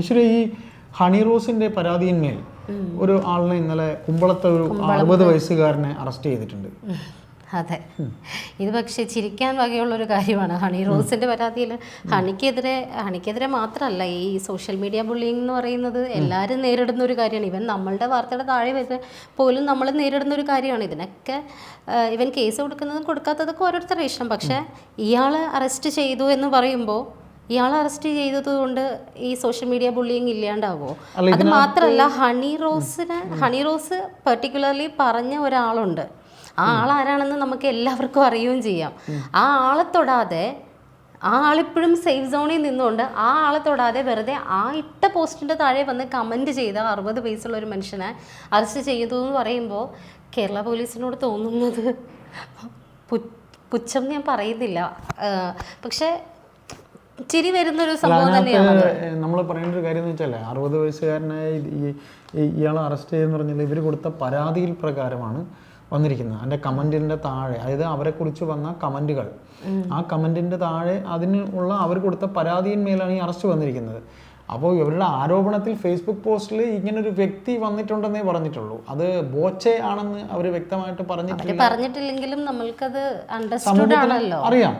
ഐശ്വര്യ ഈ ഹണി റോസിന്റെ പരാതിയിന്മേൽ ഒരു ആളിനെ ഇന്നലെ കുമ്പളത്തെ ഒരു അറുപത് വയസ്സുകാരനെ അറസ്റ്റ് ചെയ്തിട്ടുണ്ട്. അതെ. ഇത് പക്ഷേ ചിരിക്കാൻ വകയുള്ള ഒരു കാര്യമാണ്. ഹണി റോസിന്റെ പരാതിയിൽ ഹണിക്കെതിരെ ഹണിക്കെതിരെ മാത്രമല്ല ഈ സോഷ്യൽ മീഡിയ ബുള്ളിങ് എന്ന് പറയുന്നത് എല്ലാവരും നേരിടുന്ന ഒരു കാര്യമാണ്. ഇവൻ നമ്മളുടെ വാർത്തയുടെ താഴെ വരുന്ന പോലും നമ്മൾ നേരിടുന്ന ഒരു കാര്യമാണ്. ഇതിനൊക്കെ ഇവൻ കേസ് കൊടുക്കുന്നതും കൊടുക്കാത്തതൊക്കെ ഓരോരുത്തരുടെ ഇഷ്ടം. പക്ഷേ ഇയാൾ അറസ്റ്റ് ചെയ്തു എന്ന് പറയുമ്പോൾ ഇയാൾ അറസ്റ്റ് ചെയ്തത് കൊണ്ട് ഈ സോഷ്യൽ മീഡിയ ബുള്ളിങ് ഇല്ലാണ്ടാവോ? അത് മാത്രല്ല ഹണി റോസിന് ഹണി റോസ് പെർട്ടിക്കുലർലി പറഞ്ഞ ഒരാളുണ്ട്. ആ ആൾ ആരാണെന്ന് നമുക്ക് എല്ലാവർക്കും അറിയുകയും ചെയ്യാം. ആ ആളെ തൊടാതെ ആ ആളിപ്പോഴും സേഫ് സോണിൽ നിന്നുകൊണ്ട് ആ ആളെ തൊടാതെ വെറുതെ ആ ഇട്ട പോസ്റ്റിന്റെ താഴെ വന്ന് കമന്റ് ചെയ്ത അറുപത് വയസ്സുള്ള ഒരു മനുഷ്യനെ അറസ്റ്റ് ചെയ്തു എന്ന് പറയുമ്പോൾ കേരള പോലീസിനോട് തോന്നുന്നത് പുച്ഛം ഞാൻ പറയുന്നില്ല. പക്ഷേ ചിരി വരുന്നൊരു സംഭവം തന്നെയാണ് നമ്മൾ പറയേണ്ട ഒരു കാര്യം എന്ന് വെച്ചാൽ അറുപത് വയസ്സുകാരനായ ഇയാളെ അറസ്റ്റ് ചെയ്യുന്ന പറഞ്ഞാൽ ഇവർ കൊടുത്ത പരാതിയിൽ പ്രകാരമാണ് വന്നിരിക്കുന്നത്. അതിന്റെ കമന്റിന്റെ താഴെ അതായത് അവരെ കുറിച്ച് വന്ന കമന്റുകൾ ആ കമന്റിന്റെ താഴെ അതിന് ഉള്ള അവർ കൊടുത്ത പരാതിയിന്മേലാണ് ഈ അറസ്റ്റ് വന്നിരിക്കുന്നത്. അപ്പോൾ ഇവരുടെ ആരോപണത്തിൽ ഫേസ്ബുക്ക് പോസ്റ്റിൽ ഇങ്ങനൊരു വ്യക്തി വന്നിട്ടുണ്ടെന്നേ പറഞ്ഞിട്ടുള്ളൂ. അത് ബോച്ചെ ആണെന്ന് അവർ വ്യക്തമായിട്ട് പറഞ്ഞിട്ടില്ല. പറഞ്ഞിട്ടില്ലെങ്കിലും നമ്മൾക്കത് അറിയാം.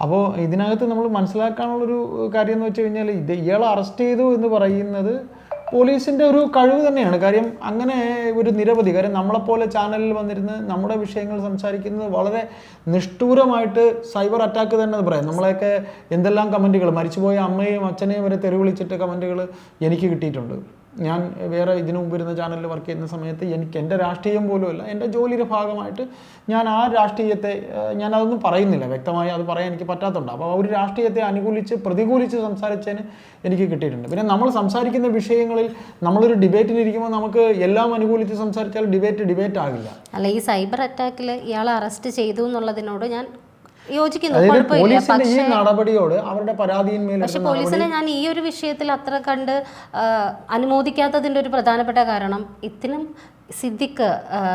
അപ്പോൾ ഇതിനകത്ത് നമ്മൾ മനസ്സിലാക്കാനുള്ളൊരു കാര്യം എന്ന് വെച്ച് കഴിഞ്ഞാൽ ഇത് ഇയാൾ അറസ്റ്റ് ചെയ്തു എന്ന് പറയുന്നത് പോലീസിന്റെ ഒരു കഴിവ് തന്നെയാണ്. കാര്യം അങ്ങനെ ഒരു നിരവധി കാര്യം നമ്മളെപ്പോലെ ചാനലിൽ വന്നിരുന്ന് നമ്മുടെ വിഷയങ്ങൾ സംസാരിക്കുന്നത് വളരെ നിഷ്ഠൂരമായിട്ട് സൈബർ അറ്റാക്ക് തന്നെ പറയാം. നമ്മളെയൊക്കെ എന്തെല്ലാം കമന്റുകൾ മരിച്ചുപോയ അമ്മയും അച്ഛനെയും വരെ തെറി വിളിച്ചിട്ട് കമന്റുകൾ എനിക്ക് കിട്ടിയിട്ടുണ്ട്. ഞാൻ വേറെ ഇതിനു മുമ്പ് ഇരുന്ന ചാനലിൽ വർക്ക് ചെയ്യുന്ന സമയത്ത് എനിക്ക് എന്റെ രാഷ്ട്രീയം പോലുമല്ല എന്റെ ജോലിയുടെ ഭാഗമായിട്ട് ഞാൻ ആ രാഷ്ട്രീയത്തെ ഞാൻ അതൊന്നും പറയുന്നില്ല. വ്യക്തമായി അത് പറയാൻ എനിക്ക് പറ്റാത്തതുണ്ട്. അപ്പോൾ ഒരു രാഷ്ട്രീയത്തെ അനുകൂലിച്ച് പ്രതികൂലിച്ച് സംസാരിച്ചതിന് എനിക്ക് കിട്ടിയിട്ടുണ്ട്. പിന്നെ നമ്മൾ സംസാരിക്കുന്ന വിഷയങ്ങളിൽ നമ്മളൊരു ഡിബേറ്റിനിരിക്കുമ്പോൾ നമുക്ക് എല്ലാം അനുകൂലിച്ച് സംസാരിച്ചാൽ ഡിബേറ്റ് ഡിബേറ്റ് ആകില്ല. അല്ല ഈ സൈബർ അറ്റാക്കിൽ ഇയാളെ അറസ്റ്റ് ചെയ്തു എന്നുള്ളതിനോട് ഞാൻ യോജിക്കുന്നു. പോലീസിന്റെ ഈ നടപടിയോട് അവരുടെ പരാതിയിന്മേൽ പക്ഷെ പോലീസിനെ ഞാൻ ഈ ഒരു വിഷയത്തിൽ അത്ര കണ്ട് അനുമോദിക്കാത്തതിന്റെ ഒരു പ്രധാനപ്പെട്ട കാരണം ഇത്തിനും സിദ്ദിഖ്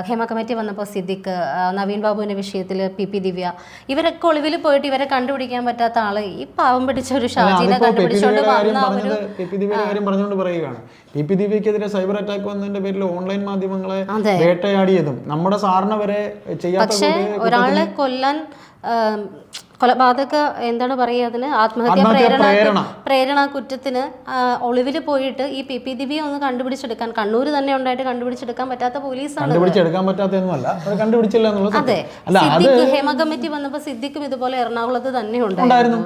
ഹേമ കമ്മിറ്റി വന്നപ്പോൾ സിദ്ദിഖ് നവീൻ ബാബുവിന്റെ വിഷയത്തിൽ പി പി ദിവ്യ ഇവരൊക്കെ ഒളിവിൽ പോയിട്ട് ഇവരെ കണ്ടുപിടിക്കാൻ പറ്റാത്ത ആൾ ഈ പാവം പിടിച്ച ഒരു ഷാജിനെ കാര്യം വന്ന ഒരു പറഞ്ഞുകൊണ്ട് പറയുകയാണ്. പി പി ദിവ്യക്കെതിരെ സൈബർ അറ്റാക്ക് വന്നതിന്റെ പേരിൽ ഓൺലൈൻ മാധ്യമങ്ങളെ വേട്ടയാടിയതും. നമ്മുടെ സാറിനെ വരെ പക്ഷേ ഒരാളെ കൊല്ലാൻ ആം, കൊലപാതക എന്താണ് പറയുക അതിന്? ആത്മഹത്യാ പ്രേരണ പ്രേരണ. കുറ്റത്തിന് ഒളിവിൽ പോയിട്ട് ഈ പി പി ദിവ്യ ഒന്ന് കണ്ടുപിടിച്ചെടുക്കാൻ കണ്ണൂർ തന്നെ ഉണ്ടായിട്ട് കണ്ടുപിടിച്ചെടുക്കാൻ പറ്റാത്ത പോലീസാണ് കണ്ടുപിടിച്ചെടുക്കാൻ പറ്റാത്തൊന്നുമല്ല അത് കണ്ടുപിടിച്ചില്ല സിദ്ദിഖ് ഹേമ കമ്മിറ്റി വന്നപ്പോൾ സിദ്ദിഖും ഇതുപോലെ എറണാകുളത്ത് തന്നെ ഉണ്ടായിരുന്നു.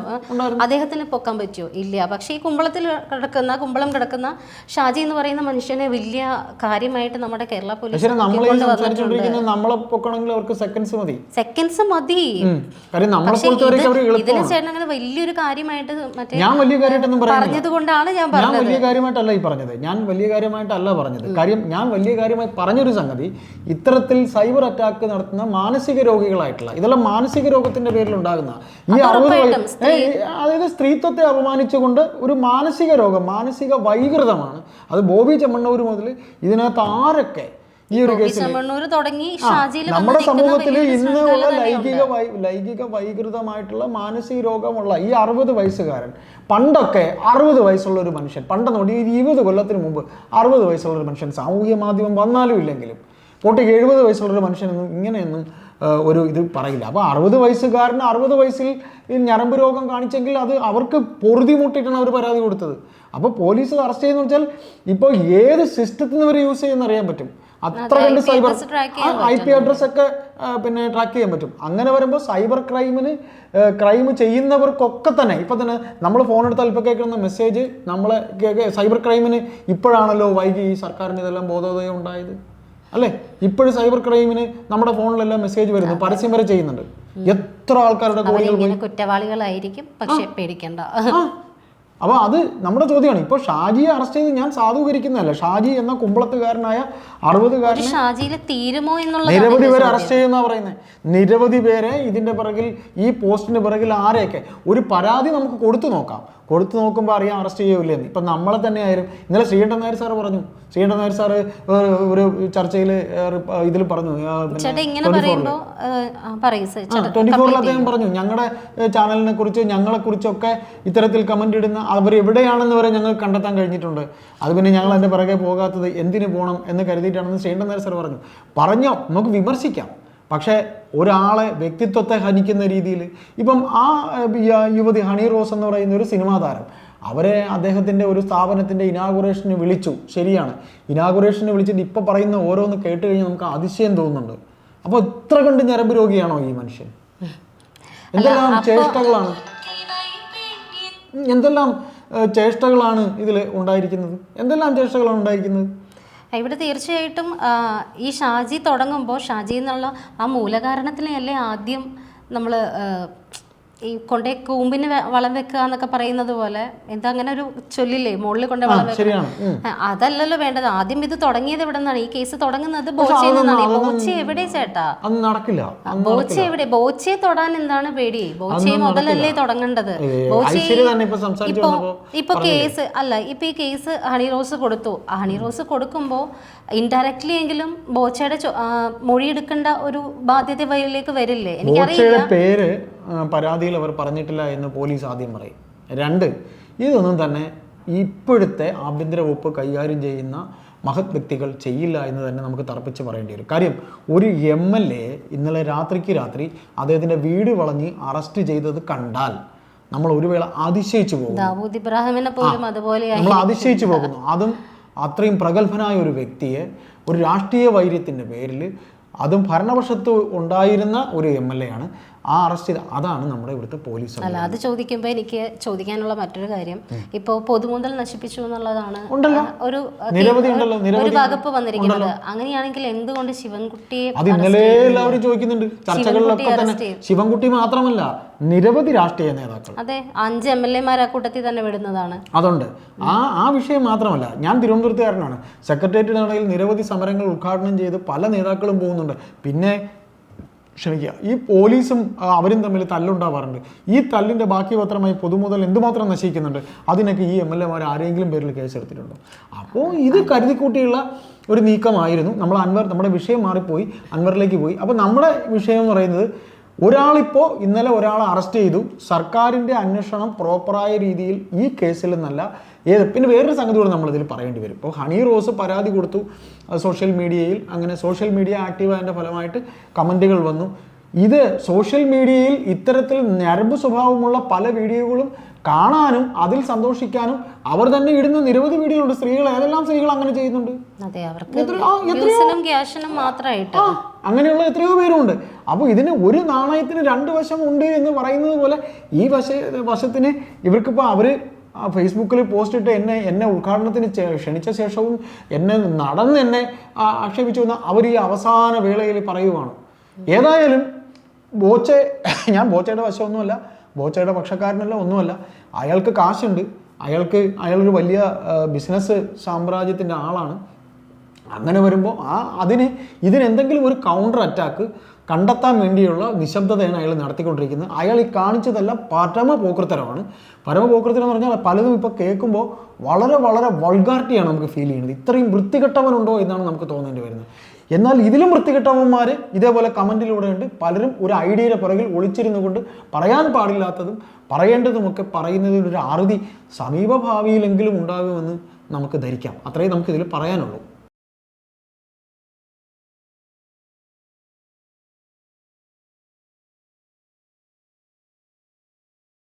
അദ്ദേഹത്തിന് പൊക്കാൻ പറ്റുമോ? ഇല്ല. പക്ഷേ ഈ കുമ്പളത്തിൽ കിടക്കുന്ന കുമ്പളം കിടക്കുന്ന ഷാജി എന്ന് പറയുന്ന മനുഷ്യനെ വലിയ കാര്യമായിട്ട് നമ്മുടെ കേരള പോലീസ് നമ്മളെ പൊക്കണമെങ്കിൽ അവർക്ക് സെക്കൻഡ്സ് മതി. സെക്കൻഡ്സ് മതി. ഇതിന് ചേട്ടൻ അങ്ങനെ വലിയൊരു കാര്യമായിട്ട് മറ്റേ ഞാൻ വലിയ കാര്യമായിട്ടൊന്നും പറഞ്ഞത് കൊണ്ടാണ് ഞാൻ ഞാൻ വലിയ കാര്യമായിട്ടല്ല ഈ പറഞ്ഞത്. ഞാൻ വലിയ കാര്യമായിട്ടല്ല പറഞ്ഞത്. കാര്യം ഞാൻ വലിയ കാര്യമായി പറഞ്ഞൊരു സംഗതി ഇത്തരത്തിൽ സൈബർ അറ്റാക്ക് നടത്തുന്ന മാനസിക രോഗികളായിട്ടുള്ള ഇതെല്ലാം മാനസിക രോഗത്തിന്റെ പേരിൽ ഉണ്ടാകുന്ന ഈ അറുപത് അതായത് സ്ത്രീത്വത്തെ അപമാനിച്ചുകൊണ്ട് ഒരു മാനസിക രോഗം മാനസിക വൈകൃതമാണ്. അത് ബോബി ചെമ്മണ്ണൂർ മുതൽ ഇതിനകത്ത് ആരൊക്കെ ഈ ഒരു കേസിൽ തുടങ്ങി നമ്മുടെ സമൂഹത്തിൽ ഇന്ന് ഉള്ള ലൈംഗിക ലൈംഗിക വൈകൃതമായിട്ടുള്ള മാനസിക രോഗമുള്ള ഈ അറുപത് വയസ്സുകാരൻ പണ്ടൊക്കെ അറുപത് വയസ്സുള്ള ഒരു മനുഷ്യൻ പണ്ടെന്ന് പറഞ്ഞാൽ ഈ ഇരുപത് കൊല്ലത്തിന് മുമ്പ് അറുപത് വയസ്സുള്ള ഒരു മനുഷ്യൻ സാമൂഹ്യ മാധ്യമം വന്നാലും ഇല്ലെങ്കിലും പോട്ടെ എഴുപത് വയസ്സുള്ള ഒരു മനുഷ്യനൊന്നും ഇങ്ങനെയൊന്നും ഒരു ഇത് പറയില്ല. അപ്പോൾ അറുപത് വയസ്സുകാരന് അറുപത് വയസ്സിൽ ഈ ഞരമ്പ് രോഗം കാണിച്ചെങ്കിൽ അത് അവർക്ക് പൊറുതി മുട്ടിയിട്ടാണ് അവർ പരാതി കൊടുത്തത്. അപ്പോൾ പോലീസ് അറസ്റ്റ് ചെയ്യുന്ന വെച്ചാൽ ഇപ്പോൾ ഏത് സിസ്റ്റത്തിൽ നിന്ന് ഇവർ യൂസ് ചെയ്യുന്ന അറിയാൻ പറ്റും. അത്ര കണ്ട് സൈബർ ഐ പി അഡ്രസ് ഒക്കെ പിന്നെ ട്രാക്ക് ചെയ്യാൻ പറ്റും. അങ്ങനെ വരുമ്പോൾ സൈബർ ക്രൈമിന് ക്രൈം ചെയ്യുന്നവർക്കൊക്കെ തന്നെ ഇപ്പം തന്നെ നമ്മൾ ഫോൺ എടുത്താൽ ഇപ്പോൾ കേൾക്കുന്ന മെസ്സേജ് നമ്മളെ സൈബർ ക്രൈമിന് ഇപ്പോഴാണല്ലോ വൈകി ഈ സർക്കാരിന് ഇതെല്ലാം ബോധോദയം ഉണ്ടായത്. അല്ലേ? ഇപ്പോഴും സൈബർ ക്രൈമിന് നമ്മുടെ ഫോണിലെല്ലാം മെസ്സേജ് വരുന്നു പരസ്യം വരെ ചെയ്യുന്നുണ്ട്. എത്ര ആൾക്കാരുടെ കുറ്റവാളികളായിരിക്കും. പക്ഷെ പേടിക്കണ്ട. അപ്പോൾ അത് നമ്മുടെ ചോദ്യമാണ്. ഇപ്പോൾ ഷാജിയെ അറസ്റ്റ് ചെയ്ത് ഞാൻ സാധൂകരിക്കുന്നതല്ല? ഷാജി എന്ന കുമ്പളത്തുകാരനായ അറുപതുകാരൻ ഒരു ഷാജിയിൽ തീരുമോ എന്നുള്ള നിരവധി പേരെ അറസ്റ്റ് ചെയ്യുന്ന പറയുന്നത് നിരവധി പേരെ ഇതിന്റെ പിറകിൽ ഈ പോസ്റ്റിന്റെ പിറകിൽ ആരെയൊക്കെ ഒരു പരാതി നമുക്ക് കൊടുത്തു നോക്കാം. കൊടുത്തു നോക്കുമ്പോൾ അറിയാം അറസ്റ്റ് ചെയ്യൂലെന്ന്. ഇപ്പം നമ്മളെ തന്നെ ആയാലും ഇന്നലെ ശ്രീകണ്ഠൻ നായർ സാറ് പറഞ്ഞു. ശ്രീകണ്ഠൻ നായർ സാറ് ഒരു- ചർച്ചയിൽ ഇതിൽ പറഞ്ഞു ട്വന്റി ഫോറിൽ അദ്ദേഹം പറഞ്ഞു ഞങ്ങളുടെ ചാനലിനെ കുറിച്ച് ഞങ്ങളെ കുറിച്ചൊക്കെ ഇത്തരത്തിൽ കമന്റ് ഇടുന്ന അവർ എവിടെയാണെന്ന് വരെ ഞങ്ങൾ കണ്ടെത്താൻ കഴിഞ്ഞിട്ടുണ്ട്. അത് പിന്നെ ഞങ്ങൾ അതിന്റെ പിറകെ പോകാത്തത് എന്തിനു പോകണം എന്ന് കരുതിയിട്ടാണെന്ന് ശ്രീണ്ടൻ നേരം സാർ പറഞ്ഞു. പറഞ്ഞോ നമുക്ക് വിമർശിക്കാം. പക്ഷേ ഒരാളെ വ്യക്തിത്വത്തെ ഹനിക്കുന്ന രീതിയിൽ ഇപ്പം ആ യുവതി ഹണി റോസ് എന്ന് പറയുന്ന ഒരു സിനിമാ താരം അവരെ അദ്ദേഹത്തിന്റെ ഒരു സ്ഥാപനത്തിന്റെ ഇനാഗുറേഷന് വിളിച്ചു. ശരിയാണ്. ഇനാഗുറേഷന് വിളിച്ചിട്ട് ഇപ്പോൾ പറയുന്ന ഓരോന്ന് കേട്ട് കഴിഞ്ഞാൽ നമുക്ക് അതിശയം തോന്നുന്നുണ്ട്. അപ്പോൾ ഇത്ര കണ്ട് ഞരമ്പ് രോഗിയാണോ ഈ മനുഷ്യൻ? എന്തെല്ലാം ചേഷ്ടകളാണ്? എന്തെല്ലാം ചേഷ്ടകളാണ് ഇതിൽ ഉണ്ടായിരിക്കുന്നത്? എന്തെല്ലാം ചേഷ്ടകളാണ് ഉണ്ടായിരിക്കുന്നത്? ഇവിടെ തീർച്ചയായിട്ടും ഈ ഷാജി തുടങ്ങുമ്പോൾ ഷാജി എന്നുള്ള ആ മൂലകാരണത്തിനെയല്ലേ ആദ്യം നമ്മൾ ഈ കൊണ്ടേ കൂമ്പിന് വളം വെക്കുക എന്നൊക്കെ പറയുന്നത് പോലെ എന്താ അങ്ങനെ ഒരു ചൊല്ലില്ലേ? മുകളിൽ കൊണ്ട് വളം വെക്കുക. അതല്ലല്ലോ വേണ്ടത്. ആദ്യം ഇത് തുടങ്ങിയത് എവിടെ നിന്നാണ്. ഈ കേസ് തുടങ്ങുന്നത് ബോച്ചയിൽ നിന്നാണ് ഈ ബോച്ച എവിടെ ചേട്ടാ? നടക്കില്ല. ബോച്ച എവിടെ? ബോച്ചയെ തൊടാൻ എന്താണ് പേടി? ബോച്ചയെ മുതലല്ലേ തുടങ്ങേണ്ടത്? ഇപ്പൊ ഇപ്പൊ കേസ് അല്ല ഇപ്പൊ ഈ കേസ് ഹണി റോസ് കൊടുത്തു. ഹണി റോസ് കൊടുക്കുമ്പോൾ ഇൻഡയറക്ട്ലി എങ്കിലും ബോച്ചയുടെ മൊഴിയെടുക്കേണ്ട ആ, മൊഴി എടുക്കേണ്ട ഒരു ബാധ്യത വരില്ലേ? എനിക്കറിയില്ല. പേര് പരാതിയിൽ അവർ പറഞ്ഞിട്ടില്ല എന്ന് പോലീസ് ആദ്യം പറയും. രണ്ട് ഇതൊന്നും തന്നെ ഇപ്പോഴത്തെ ആഭ്യന്തര വകുപ്പ് കൈകാര്യം ചെയ്യുന്ന മഹത് വ്യക്തികൾ ചെയ്യില്ല എന്ന് തന്നെ നമുക്ക് തറപ്പിച്ച് പറയേണ്ടി വരും. കാര്യം ഒരു എം എൽ എ ഇന്നലെ രാത്രിക്ക് രാത്രി അദ്ദേഹത്തിന്റെ വീട് വളഞ്ഞ് അറസ്റ്റ് ചെയ്തത് കണ്ടാൽ നമ്മൾ ഒരു വേള അതിശയിച്ചു പോകും നമ്മൾ അതിശയിച്ചു പോകുന്നു. അതും അത്രയും പ്രഗത്ഭനായ ഒരു വ്യക്തിയെ ഒരു രാഷ്ട്രീയ വൈര്യത്തിന്റെ പേരിൽ അതും ഭരണപക്ഷത്ത് ഉണ്ടായിരുന്ന ഒരു എം എൽ എ ആണ്. ആ അറസ്റ്റ് അതാണ് നമ്മുടെ ഇവിടുത്തെ പോലീസ് അല്ല അത് ചോദിക്കുമ്പോൾ എനിക്ക് ചോദിക്കാനുള്ള മറ്റൊരു കാര്യം ഇപ്പോൾ പൊതുമുതൽ നശിപ്പിച്ചു എന്നുള്ളതാണ്. ഒരു നിരവധി ഒരു- വകുപ്പ് വന്നിരിക്കുന്നത്. അങ്ങനെയാണെങ്കിൽ എന്തുകൊണ്ട് ശിവൻകുട്ടിയെ അത് ഇന്നലെ എല്ലാവരും ചോദിക്കുന്നുണ്ട്. ചർച്ചകളിലൊക്കെ തന്നെ ശിവൻകുട്ടി മാത്രമല്ല നിരവധി രാഷ്ട്രീയ നേതാക്കൾ. അതെ അഞ്ച് എം എൽ എമാർ ആ കൂട്ടത്തിൽ തന്നെ വിടുന്നതാണ്. അതുണ്ട്. ആ ആ വിഷയം മാത്രമല്ല ഞാൻ തിരുവനന്തപുരത്തുകാരനാണ്. സെക്രട്ടേറിയറ്റ് നടയിൽ നിരവധി സമരങ്ങൾ ഉദ്ഘാടനം ചെയ്ത് പല നേതാക്കളും പോകുന്നുണ്ട്. പിന്നെ ക്ഷമിക്കുക. ഈ പോലീസും അവരും തമ്മിൽ തല്ലുണ്ടാവാറുണ്ട്. ഈ തല്ലിന്റെ ബാക്കി പത്രമായി പൊതുമുതൽ എന്തുമാത്രം നശിക്കുന്നുണ്ട്? അതിനൊക്കെ ഈ എം എൽ എമാർ ആരെങ്കിലും പേരിൽ കേസെടുത്തിട്ടുണ്ടോ? അപ്പോൾ ഇത് കരുതിക്കൂട്ടിയുള്ള ഒരു നീക്കമായിരുന്നു. നമ്മൾ അൻവർ നമ്മുടെ വിഷയം മാറിപ്പോയി. അൻവറിലേക്ക് പോയി. അപ്പോൾ നമ്മുടെ വിഷയം എന്ന് പറയുന്നത് ഒരാളിപ്പോൾ ഇന്നലെ ഒരാളെ അറസ്റ്റ് ചെയ്തു. സർക്കാരിന്റെ അന്വേഷണം പ്രോപ്പറായ രീതിയിൽ ഈ കേസിൽ നിന്നല്ല. ഏത് പിന്നെ വേറൊരു സംഗതി കൂടെ നമ്മളിതിൽ പറയേണ്ടി വരും. ഇപ്പോൾ ഹണി റോസ് പരാതി കൊടുത്തു. സോഷ്യൽ മീഡിയയിൽ അങ്ങനെ സോഷ്യൽ മീഡിയ ആക്റ്റീവ് ആയതിന്റെ ഫലമായിട്ട് കമന്റുകൾ വന്നു. ഇത് സോഷ്യൽ മീഡിയയിൽ ഇത്തരത്തിൽ ഞരമ്പ് സ്വഭാവമുള്ള പല വീഡിയോകളും കാണാനും അതിൽ സന്തോഷിക്കാനും അവർ തന്നെ ഇടുന്ന നിരവധി വീഡിയോകളുണ്ട് സ്ത്രീകൾ ഏതെല്ലാം സ്ത്രീകൾ അങ്ങനെ ചെയ്യുന്നുണ്ട്? അങ്ങനെയുള്ള എത്രയോ പേരുണ്ട്. അപ്പോൾ ഇതിന് ഒരു നാണയത്തിന് രണ്ട് വശം ഉണ്ട് എന്ന് പറയുന്നത് പോലെ ഈ വശ വശത്തിന് ഇവർക്കിപ്പോൾ അവർ ഫേസ്ബുക്കിൽ പോസ്റ്റ് ഇട്ട് എന്നെ എന്നെ ഉദ്ഘാടനത്തിന് ക്ഷണിച്ച ശേഷവും എന്നെ നടന്ന് എന്നെ ആ, ആക്ഷേപിച്ചു എന്ന് അവർ ഈ അവസാന വേളയിൽ പറയുവാണ്. ഏതായാലും ബോച്ചെ ഞാൻ ബോച്ചയുടെ വശമൊന്നുമല്ല ബോച്ചയുടെ പക്ഷക്കാരനല്ല ഒന്നുമല്ല. അയാൾക്ക് കാശുണ്ട്. അയാൾക്ക് അയാളൊരു വലിയ ബിസിനസ് സാമ്രാജ്യത്തിന്റെ ആളാണ്. അങ്ങനെ വരുമ്പോൾ ആ അതിന് ഇതിനെന്തെങ്കിലും ഒരു കൗണ്ടർ അറ്റാക്ക് കണ്ടെത്താൻ വേണ്ടിയുള്ള നിശബ്ദതയാണ് അയാൾ നടത്തിക്കൊണ്ടിരിക്കുന്നത്. അയാൾ ഈ കാണിച്ചതല്ല പരമ പോക്രത്തരമാണ്. പരമ പോക്രത്തരം എന്ന് പറഞ്ഞാൽ പലതും ഇപ്പോൾ കേൾക്കുമ്പോൾ വളരെ വളരെ വൾഗാരിറ്റിയാണ് നമുക്ക് ഫീൽ ചെയ്യുന്നത്. ഇത്രയും വൃത്തികെട്ടവനുണ്ടോ എന്നാണ് നമുക്ക് തോന്നേണ്ടി വരുന്നത്. എന്നാൽ ഇതിലും വൃത്തികെട്ടവന്മാർ ഇതേപോലെ കമന്റിലൂടെ ഉണ്ട്. പലരും ഒരു ഐഡിയയുടെ പുറകിൽ ഒളിച്ചിരുന്നു കൊണ്ട് പറയാൻ പാടില്ലാത്തതും പറയേണ്ടതുമൊക്കെ പറയുന്നതിൽ ഒരു അറുതി സമീപഭാവിയിലെങ്കിലും ഉണ്ടാകുമെന്ന് നമുക്ക് ധരിക്കാം. അത്രയും നമുക്കിതിൽ പറയാനുള്ളൂ.